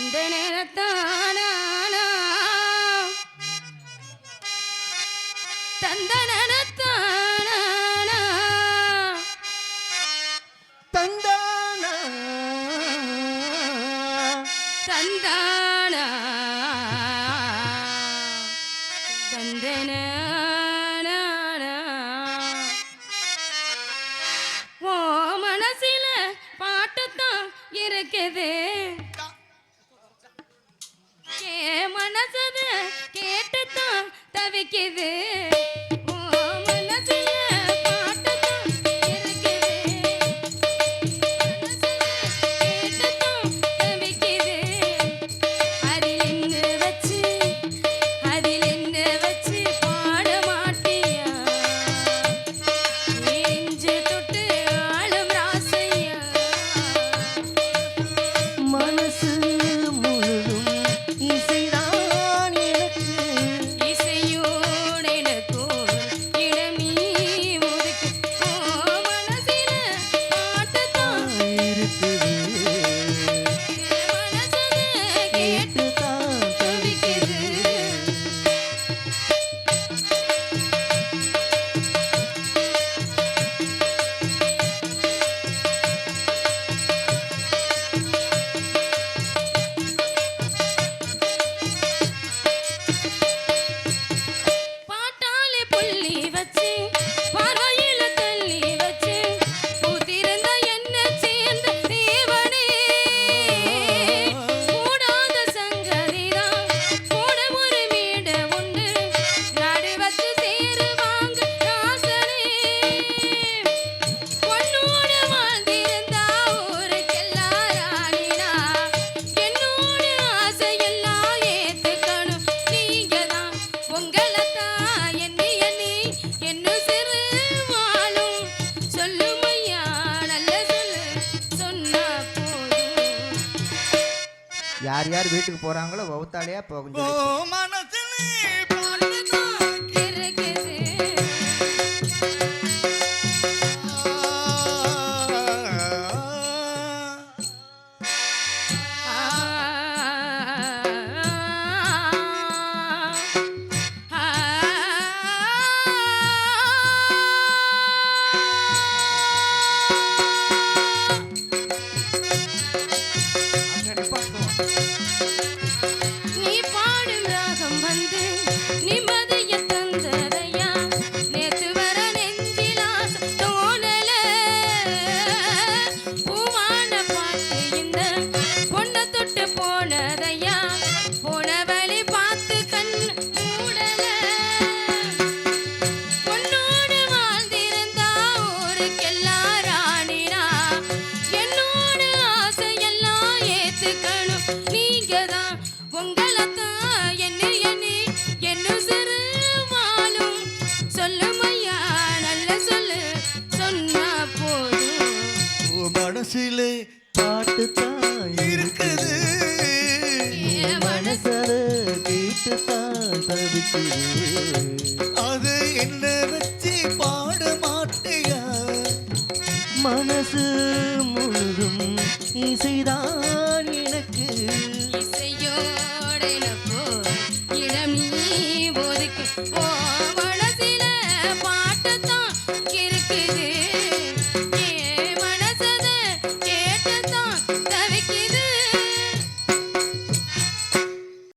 அந்த நேரத்தானா? தந்த நேரத்தானா? தந்தானா? தந்தானா? தந்தனா it. யார் யார் வீட்டுக்கு போறாங்களோ வவுத்தாலையா போகும் தொட்டு போனதையா? போன வழி பார்த்து கண் மூடல. பொன்னோடு வாழ்ந்திருந்தா ஊருக்கெல்லாம் ராணினா? என்னோட ஆசையெல்லாம் ஏத்துக்கணும். நீங்க தான் உங்களைத்தான் என்ன எண்ணி என்ன சிறு வாழும். சொல்லும் ஐயா நல்ல சொல்லு. சொன்னா போதும். மனசிலே பாட்டுத்தான் இருக்குது. தவிக்குது அது என்ன வச்சு பாட மாட்டியா? மனசு முழுதும் இசைதான் எனக்கு. இசையோடு எனக்கு